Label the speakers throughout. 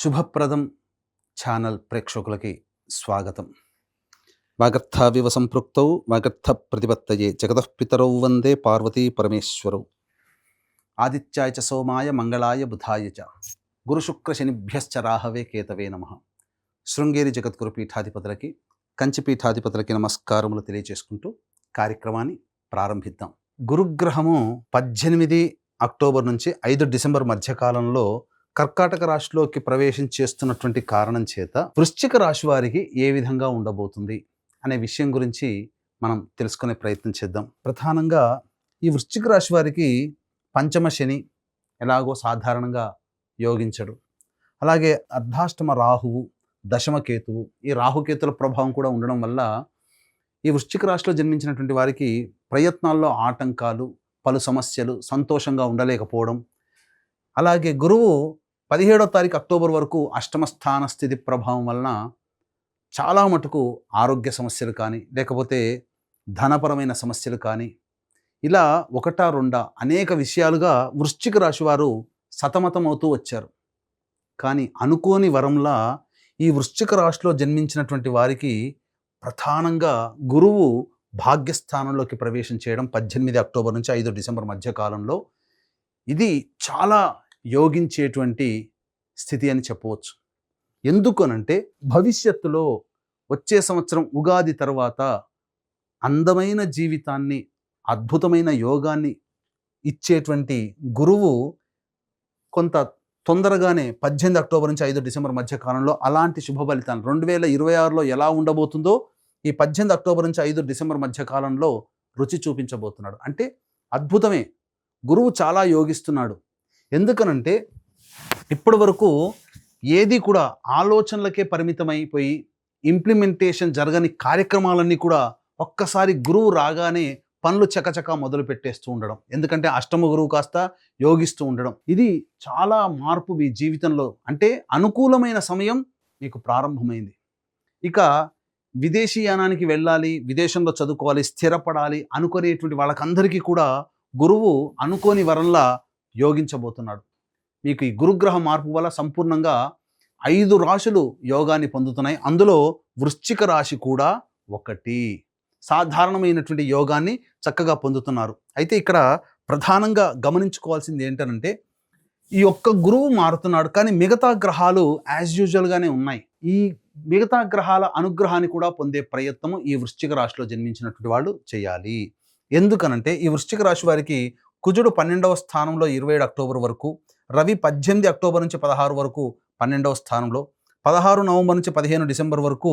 Speaker 1: శుభప్రదం ఛానల్ ప్రేక్షకులకి స్వాగతం. వాగర్థావివ సంపృక్తౌ వాగర్థ ప్రతిపత్తయే జగతఃపితరౌ వందే పార్వతీ పరమేశ్వరౌ. ఆదిత్యాయ చ సోమాయ మంగళాయ బుధాయ చ. గురుశుక్రశనిభ్యశ్చ రాహవే కేతవే నమ. శృంగేరి జగద్గురు పీఠాధిపతులకి కంచి పీఠాధిపతులకి నమస్కారములు తెలియజేసుకుంటూ కార్యక్రమాన్ని ప్రారంభిద్దాం. గురుగ్రహము పద్దెనిమిది అక్టోబర్ నుంచి ఐదు డిసెంబర్ మధ్యకాలంలో కర్కాటక రాశిలోకి ప్రవేశం చేస్తున్నటువంటి కారణం చేత వృశ్చిక రాశి వారికి ఏ విధంగా ఉండబోతుంది అనే విషయం గురించి మనం తెలుసుకునే ప్రయత్నం చేద్దాం. ప్రధానంగా ఈ వృశ్చిక రాశి వారికి పంచమ శని ఎలాగో సాధారణంగా యోగించడు. అలాగే అర్ధాష్టమ రాహువు దశమ కేతువు ఈ రాహుకేతుల ప్రభావం కూడా ఉండడం వల్ల ఈ వృశ్చిక రాశిలో జన్మించినటువంటి వారికి ప్రయత్నాల్లో ఆటంకాలు పలు సమస్యలు సంతోషంగా ఉండలేకపోవడం. అలాగే గురువు పదిహేడో తారీఖు అక్టోబర్ వరకు అష్టమ స్థాన స్థితి ప్రభావం వలన చాలా మటుకు ఆరోగ్య సమస్యలు కానీ లేకపోతే ధనపరమైన సమస్యలు కానీ ఇలా ఒకటా రెండా అనేక విషయాలుగా వృశ్చిక రాశి వారు సతమతమవుతూ వచ్చారు. కానీ అనుకోని వరంలా ఈ వృశ్చిక రాశిలో జన్మించినటువంటి వారికి ప్రధానంగా గురువు భాగ్యస్థానంలోకి ప్రవేశం చేయడం పద్దెనిమిది అక్టోబర్ నుంచి ఐదు డిసెంబర్ మధ్య కాలంలో. ఇది చాలా యోగించేటువంటి స్థితి అని చెప్పవచ్చు. ఎందుకనంటే భవిష్యత్తులో వచ్చే సంవత్సరం ఉగాది తర్వాత అందమైన జీవితాన్ని అద్భుతమైన యోగాన్ని ఇచ్చేటువంటి గురువు కొంత తొందరగానే పద్దెనిమిది అక్టోబర్ నుంచి ఐదు డిసెంబర్ మధ్య కాలంలో అలాంటి శుభ ఫలితాలు రెండు వేల ఇరవై ఆరులో ఎలా ఉండబోతుందో ఈ పద్దెనిమిది అక్టోబర్ నుంచి ఐదు డిసెంబర్ మధ్య కాలంలో రుచి చూపించబోతున్నాడు. అంటే అద్భుతమే. గురువు చాలా యోగిస్తున్నాడు. ఎందుకనంటే ఇప్పటి వరకు ఏది కూడా ఆలోచనలకే పరిమితమైపోయి ఇంప్లిమెంటేషన్ జరగని కార్యక్రమాలన్నీ కూడా ఒక్కసారి గురువు రాగానే పనులు చకచక మొదలు పెట్టేస్తూ ఉండడం. ఎందుకంటే అష్టమ గురువు కాస్త యోగిస్తూ ఉండడం. ఇది చాలా మార్పు మీ జీవితంలో. అంటే అనుకూలమైన సమయం మీకు ప్రారంభమైంది. ఇక విదేశీయానానికి వెళ్ళాలి విదేశంలో చదువుకోవాలి స్థిరపడాలి అనుకునేటువంటి వాళ్ళకందరికీ కూడా గురువు అనుకోని వరంలా యోగించబోతున్నాడు. మీకు ఈ గురుగ్రహ మార్పు వల్ల సంపూర్ణంగా ఐదు రాశులు యోగాన్ని పొందుతున్నాయి. అందులో వృశ్చిక రాశి కూడా ఒకటి. సాధారణమైనటువంటి యోగాన్ని చక్కగా పొందుతున్నారు. అయితే ఇక్కడ ప్రధానంగా గమనించుకోవాల్సింది ఏంటనంటే ఈ ఒక్క గురువు మారుతున్నాడు కానీ మిగతా గ్రహాలు యాజ్ యూజువల్గానే ఉన్నాయి. ఈ మిగతా గ్రహాల అనుగ్రహాన్ని కూడా పొందే ప్రయత్నము ఈ వృశ్చిక రాశిలో జన్మించినటువంటి వాళ్ళు చేయాలి. ఎందుకనంటే ఈ వృశ్చిక రాశి వారికి కుజుడు పన్నెండవ స్థానంలో ఇరవై ఏడు అక్టోబర్ వరకు రవి పద్దెనిమిది అక్టోబర్ నుంచి పదహారు వరకు పన్నెండవ స్థానంలో పదహారు నవంబర్ నుంచి పదిహేను డిసెంబర్ వరకు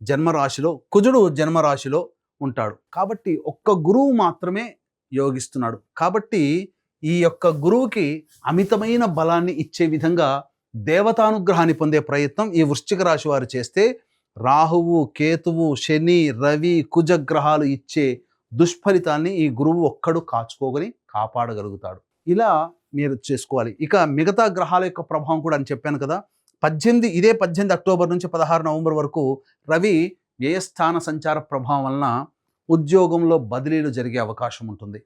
Speaker 1: జన్మరాశిలో కుజుడు జన్మరాశిలో ఉంటాడు. కాబట్టి ఒక్క గురువు మాత్రమే యోగిస్తున్నాడు. కాబట్టి ఈ యొక్క గురువుకి అమితమైన బలాన్ని ఇచ్చే విధంగా దేవతానుగ్రహాన్ని పొందే ప్రయత్నం ఈ వృశ్చిక రాశి వారు చేస్తే రాహువు కేతువు శని రవి కుజగ్రహాలు ఇచ్చే దుష్ఫలితాన్ని ఈ గురువు ఒక్కడు కాచుకోగని కాపాడగలుగుతాడు. ఇలా మీరు చేసుకోవాలి. ఇక మిగతా గ్రహాల యొక్క ప్రభావం కూడా అని చెప్పాను కదా పద్దెనిమిది ఇదే పద్దెనిమిది అక్టోబర్ నుంచి పదహారు నవంబర్ వరకు రవి వ్యయస్థాన సంచార ప్రభావం వలన ఉద్యోగంలో బదిలీలు జరిగే అవకాశం ఉంటుంది.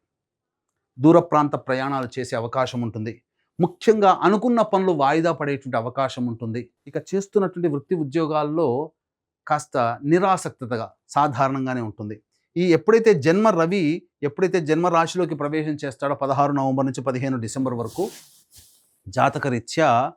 Speaker 1: దూర ప్రాంత ప్రయాణాలు చేసే అవకాశం ఉంటుంది. ముఖ్యంగా అనుకున్న పనులు వాయిదా పడేటువంటి అవకాశం ఉంటుంది. ఇక చేస్తున్నటువంటి వృత్తి ఉద్యోగాల్లో కాస్త నిరాసక్తగా సాధారణంగానే ఉంటుంది. ఈ ఎప్పుడైతే జన్మ రవి ఎప్పుడైతే జన్మ రాశిలోకి ప్రవేశం చేస్తాడో పదహారు నవంబర్ నుంచి పదిహేను డిసెంబర్ వరకు జాతకరీత్యా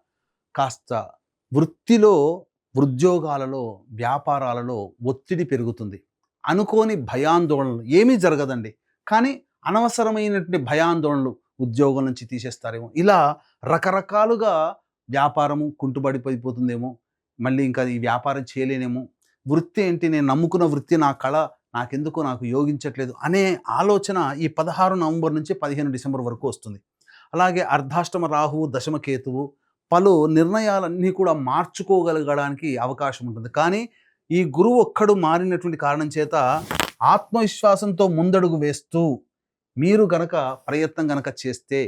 Speaker 1: కాస్త వృత్తిలో ఉద్యోగాలలో వ్యాపారాలలో ఒత్తిడి పెరుగుతుంది. అనుకోని భయాందోళనలు ఏమీ జరగదండి. కానీ అనవసరమైనటువంటి భయాందోళనలు ఉద్యోగం నుంచి తీసేస్తారేమో. ఇలా రకరకాలుగా వ్యాపారము కుంటుబడిపోతుందేమో మళ్ళీ ఇంకా ఈ వ్యాపారం చేయలేనేమో. వృత్తి ఏంటి? నేను నమ్ముకున్న వృత్తి నా కళ నాకెందుకో నాకు యోగించట్లేదు అనే ఆలోచన ఈ పదహారు నవంబర్ నుంచి పదిహేను డిసెంబర్ వరకు వస్తుంది. అలాగే అర్ధాష్టమ రాహువు దశమకేతువు పలు నిర్ణయాలన్నీ కూడా మార్చుకోగలగడానికి అవకాశం ఉంటుంది. కానీ ఈ గురువు ఒక్కడు మారినటువంటి కారణం చేత ఆత్మవిశ్వాసంతో ముందడుగు వేస్తూ మీరు గనక ప్రయత్నం గనక చేస్తే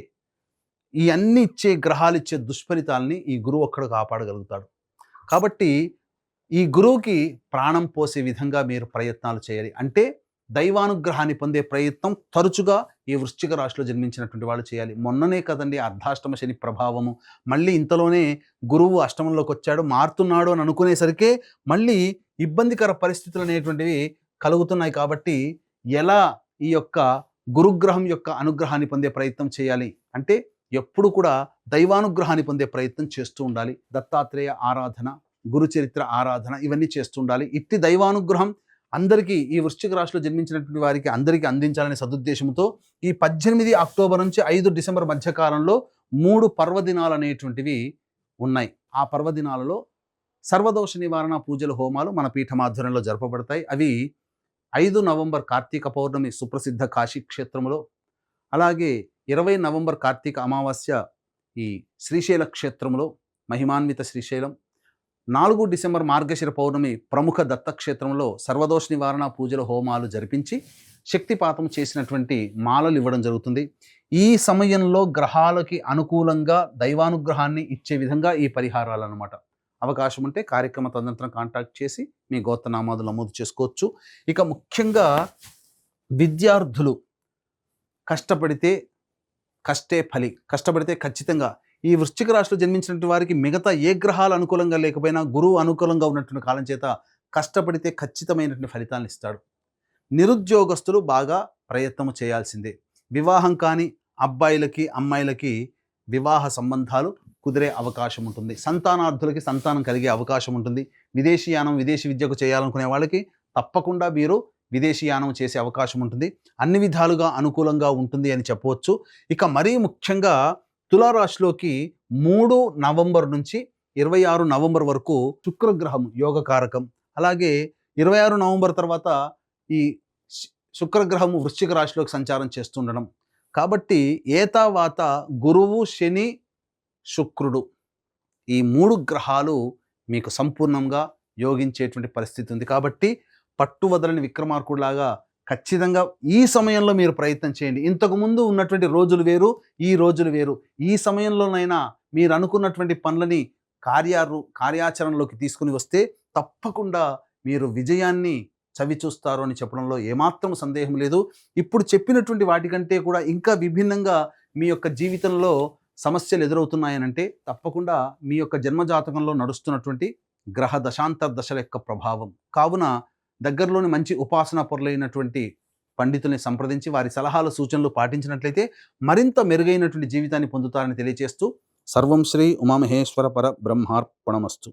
Speaker 1: ఈ అన్ని ఇచ్చే గ్రహాలు ఇచ్చే దుష్ఫలితాలని ఈ గురువు ఒక్కడు కాపాడగలుగుతాడు. కాబట్టి ఈ గురువుకి ప్రాణం పోసే విధంగా మీరు ప్రయత్నాలు చేయాలి. అంటే దైవానుగ్రహాన్ని పొందే ప్రయత్నం తరచుగా ఈ వృశ్చిక రాశిలో జన్మించినటువంటి వాళ్ళు చేయాలి. మొన్ననే కదండి అర్ధాష్టమ శని ప్రభావము. మళ్ళీ ఇంతలోనే గురువు అష్టమంలోకి వచ్చాడు మారుతున్నాడు అని అనుకునేసరికే మళ్ళీ ఇబ్బందికర పరిస్థితులు అనేటువంటివి కలుగుతున్నాయి కాబట్టి ఎలా ఈ యొక్క గురుగ్రహం యొక్క అనుగ్రహాన్ని పొందే ప్రయత్నం చేయాలి? అంటే ఎప్పుడు కూడా దైవానుగ్రహాన్ని పొందే ప్రయత్నం చేస్తూ ఉండాలి. దత్తాత్రేయ ఆరాధన గురు చరిత్ర ఆరాధన ఇవన్నీ చేస్తుండాలి. ఇట్టి దైవానుగ్రహం అందరికీ ఈ వృశ్చిక రాశిలో జన్మించినటువంటి వారికి అందరికీ అందించాలనే సదుద్దేశంతో ఈ పద్దెనిమిది అక్టోబర్ నుంచి ఐదు డిసెంబర్ మధ్యకాలంలో మూడు పర్వదినాలు అనేటువంటివి ఉన్నాయి. ఆ పర్వదినాలలో సర్వదోష నివారణ పూజల హోమాలు మన పీఠమాధ్వర్యంలో జరపబడతాయి. అవి ఐదు నవంబర్ కార్తీక పౌర్ణమి సుప్రసిద్ధ కాశీ క్షేత్రంలో అలాగే ఇరవై నవంబర్ కార్తీక అమావాస్య ఈ శ్రీశైల క్షేత్రంలో మహిమాన్విత శ్రీశైలం నాలుగు డిసెంబర్ మార్గశిర పౌర్ణమి ప్రముఖ దత్తక్షేత్రంలో సర్వదోష నివారణ పూజల హోమాలు జరిపించి శక్తిపాతం చేసినటువంటి మాలలు ఇవ్వడం జరుగుతుంది. ఈ సమయంలో గ్రహాలకి అనుకూలంగా దైవానుగ్రహాన్ని ఇచ్చే విధంగా ఈ పరిహారాలు అనమాట అవకాశం ఉంటే కార్యక్రమ తదనంతరం కాంటాక్ట్ చేసి మీ గోత్రనామాదులు నమోదు చేసుకోవచ్చు. ఇక ముఖ్యంగా విద్యార్థులు కష్టపడితే కష్టే ఫలి కష్టపడితే ఖచ్చితంగా ఈ వృశ్చిక రాశిలో జన్మించినటువంటి వారికి మిగతా ఏ గ్రహాలు అనుకూలంగా లేకపోయినా గురువు అనుకూలంగా ఉన్నటువంటి కాలం చేత కష్టపడితే ఖచ్చితమైనటువంటి ఫలితాలను ఇస్తాడు. నిరుద్యోగస్తులు బాగా ప్రయత్నం చేయాల్సిందే. వివాహం కాని అబ్బాయిలకి అమ్మాయిలకి వివాహ సంబంధాలు కుదిరే అవకాశం ఉంటుంది. సంతానార్థులకి సంతానం కలిగే అవకాశం ఉంటుంది. విదేశీయానం విదేశీ విద్యకు చేయాలనుకునే వాళ్ళకి తప్పకుండా మీరు విదేశీయానం చేసే అవకాశం ఉంటుంది. అన్ని విధాలుగా అనుకూలంగా ఉంటుంది అని చెప్పవచ్చు. ఇక మరీ ముఖ్యంగా తులారాశిలోకి మూడు నవంబర్ నుంచి ఇరవై ఆరు నవంబర్ వరకు శుక్రగ్రహం యోగకారకం. అలాగే ఇరవై ఆరు నవంబర్ తర్వాత ఈ శు- శుక్రగ్రహం వృశ్చిక రాశిలోకి సంచారం చేస్తుండడం. కాబట్టి ఏతావాత గురువు శని శుక్రుడు ఈ మూడు గ్రహాలు మీకు సంపూర్ణంగా యోగించేటువంటి పరిస్థితి ఉంది. కాబట్టి పట్టు వదలని విక్రమార్కుడిలాగా ఖచ్చితంగా ఈ సమయంలో మీరు ప్రయత్నం చేయండి. ఇంతకు ముందు ఉన్నటువంటి రోజులు వేరు ఈ రోజులు వేరు. ఈ సమయంలోనైనా మీరు అనుకున్నటువంటి పనులని కార్యారు కార్యాచరణలోకి తీసుకుని వస్తే తప్పకుండా మీరు విజయాన్ని చవి చూస్తారు అని చెప్పడంలో ఏమాత్రం సందేహం లేదు. ఇప్పుడు చెప్పినటువంటి వాటికంటే కూడా ఇంకా విభిన్నంగా మీ యొక్క జీవితంలో సమస్యలు ఎదురవుతున్నాయనంటే తప్పకుండా మీ యొక్క జన్మజాతకంలో నడుస్తున్నటువంటి గ్రహ దశాంతర దశల యొక్క ప్రభావం. కావున దగ్గరలోని మంచి ఉపాసన పొరలైనటువంటి పండితుల్ని సంప్రదించి వారి సలహాలు సూచనలు పాటించినట్లయితే మరింత మెరుగైనటువంటి జీవితాన్ని పొందుతారని తెలియజేస్తూ సర్వం శ్రీ ఉమామహేశ్వర పర బ్రహ్మార్పణమస్తు.